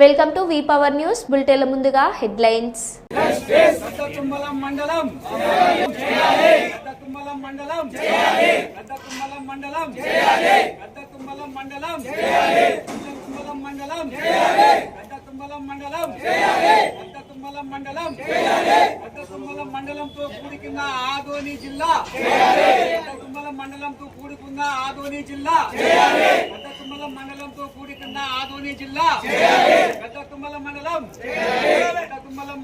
Welcome to V power news బులెటిన్ల ముందుగా headlines. మండలం. మండలం. మండలంతో కూడుకున్న ఆదోని జిల్లా. మండలంతో కూడుకున్న ఆదోని జిల్లా. పెద్దకుమ్మల మండలంతో కూడికున్న ఆదోని జిల్లా. పెద్దకుమ్మల మండలం.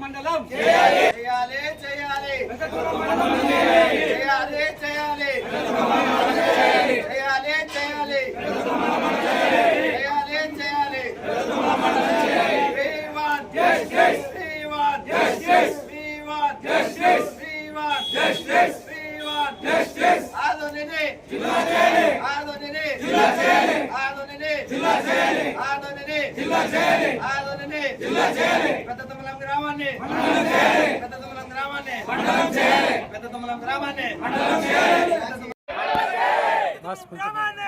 మండలం. చేయాలి చేయాలి. చేయాలి చేయాలి. చేయాలి ఆదోనిని. జిల్లా చేయాలి ఆదోనిని. జిల్లా చేయాలి ఆదోనిని. జిల్లా చేయాలి ఆదోనిని. జిల్లా చేయాలి ఆదోనిని. జిల్లా చేయాలి పెద్ద తమలం గ్రామాన్ని. మండలం చేయాలి పెద్ద తమలం గ్రామాన్ని. మండలం చేయాలి పెద్ద తమలం గ్రామాన్ని. మండలం చేయాలి గ్రామాన్ని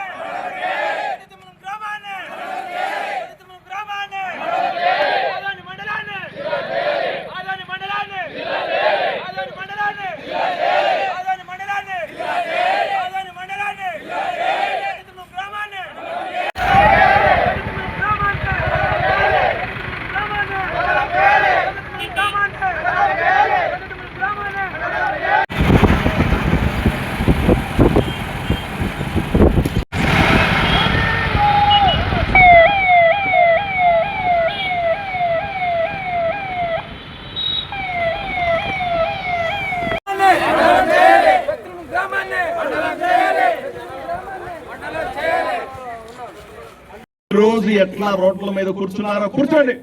రోజు ఎట్లా రోడ్ల మీద కూర్చున్నారో కూర్చోండి.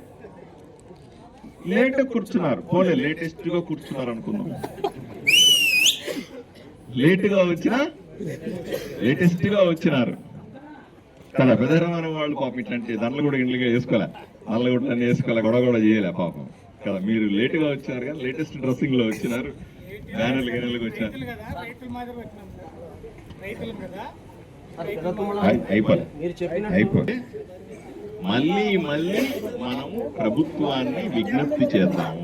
లేట్ కూర్చున్నారు. పోలే లేటెస్ట్గా కూర్చున్నారు అనుకున్నాం లేట్గా వచ్చిన లేటెస్ట్గా వచ్చినారు. కదా బెదరమైన వాళ్ళు పాపం ఇట్లాంటి దండలు కూడా ఇండ్లుగా వేసుకోలే. వాళ్ళు కూడా అన్ని వేసుకోలే గొడవ కూడా చేయలే పాపం. కదా మీరు లేట్గా వచ్చారు కదా లేటెస్ట్ డ్రెస్సింగ్లో వచ్చినారు. బ్యానర్లు గిన్నెలకు వచ్చారు అయిపోయింది మళ్ళీ మళ్ళీ మనము ప్రభుత్వాన్ని విజ్ఞప్తి చేద్దాము.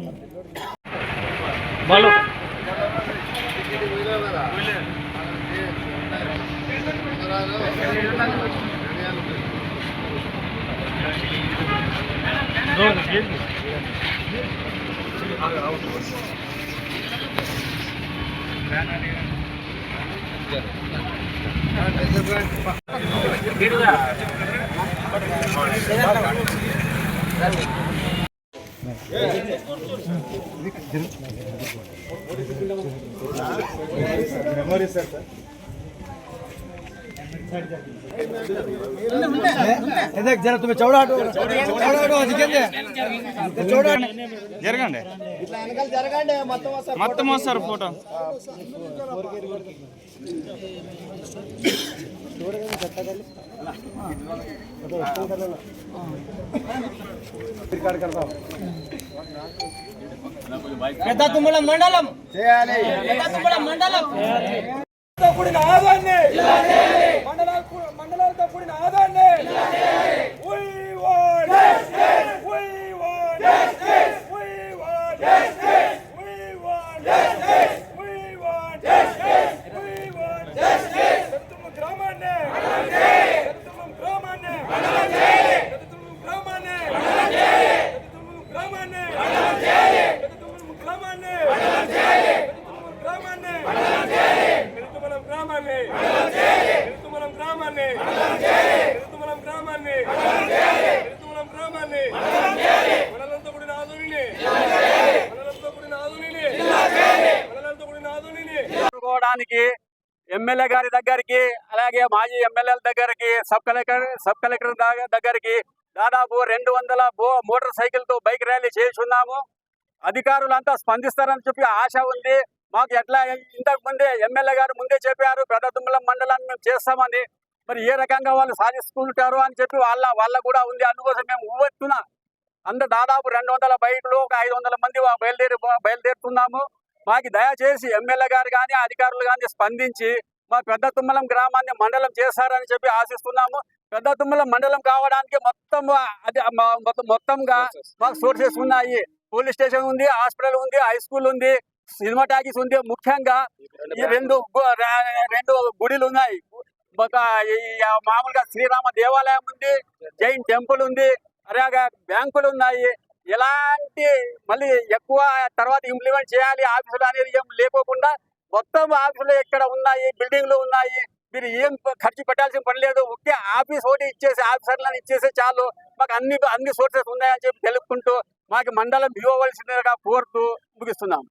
Yeah. మెమోరీ సార్ సార్ జర తుమ్మె చౌడాటు జరగండి. మొత్తం వస్తారు ఫోటో. పెద్ద తుమ్మల మండలం. చేయాలి. పెద్ద తుమ్మల మండలం. కూడిన ఆదాన్ని గ్రామాన్ని. పెద్దతుమ్మలం గ్రామాన్ని. పెద్దతుమ్మలం గ్రామాన్ని. మనలంతా కూడిన ఆధునిని. మనలంతా కూడిన ఆధునిని. మనలంతా కూడిన ఆధునిని. కోవడానికి ఎమ్మెల్యే గారి దగ్గరికి అలాగే మాజీ ఎమ్మెల్యేల దగ్గరికి సబ్ కలెక్టర్ సబ్ కలెక్టర్ దగ్గరికి దాదాపు రెండు వందల బో- మోటార్ సైకిల్తో బైక్ ర్యాలీ చేస్తున్నాము. అధికారులంతా స్పందిస్తారని చెప్పి ఆశ ఉంది. మాకు ఎట్లా ఇంతకు ముందే ఎమ్మెల్యే గారు ముందే చెప్పారు పెద్ద తుమ్మలం మండలాన్ని మేము చేస్తామని మరి ఏ రకంగా వాళ్ళు సాధిస్తుంటారు అని చెప్పి వాళ్ళ వాళ్ళ కూడా ఉంది. అందుకోసం మేము ఊవెత్తున అంత దాదాపు రెండు వందల బైకులు ఒక ఐదు వందల మంది బయలుదేరి బయలుదేరుతున్నాము. మాకు దయచేసి ఎమ్మెల్యే గారు కానీ అధికారులు కానీ స్పందించి మా పెద్ద తుమ్మలం గ్రామాన్ని మండలం చేశారని చెప్పి ఆశిస్తున్నాము. పెద్ద తుమ్మలం మండలం కావడానికి మొత్తం అది మొత్తం మొత్తంగా మాకు సోర్సెస్ ఉన్నాయి. పోలీస్ స్టేషన్ ఉంది హాస్పిటల్ ఉంది హై స్కూల్ ఉంది సినిమా టాకీస్ ఉంది. ముఖ్యంగా ఈ రెండు రెండు గుడిలు ఉన్నాయి. మామూలుగా శ్రీరామ దేవాలయం ఉంది జైన్ టెంపుల్ ఉంది అలాగే బ్యాంకులు ఉన్నాయి. ఎలాంటి మళ్ళీ ఎక్కువ తర్వాత ఇంప్లిమెంట్ చేయాలి ఆఫీసులు అనేది ఏం లేకోకుండా మొత్తం ఆఫీసులు ఎక్కడ ఉన్నాయి బిల్డింగ్లు ఉన్నాయి. మీరు ఏం ఖర్చు పెట్టాల్సిన పని లేదు. ఒకే ఆఫీస్ ఒకటి ఇచ్చేసి ఆఫీసర్లను ఇచ్చేసి చాలు. మాకు అన్ని అన్ని సోర్సెస్ ఉన్నాయని చెప్పి తెలుపుకుంటూ మాకు మండలం ఇవ్వవలసిందిగా కోరుతూ ముగిస్తున్నాం.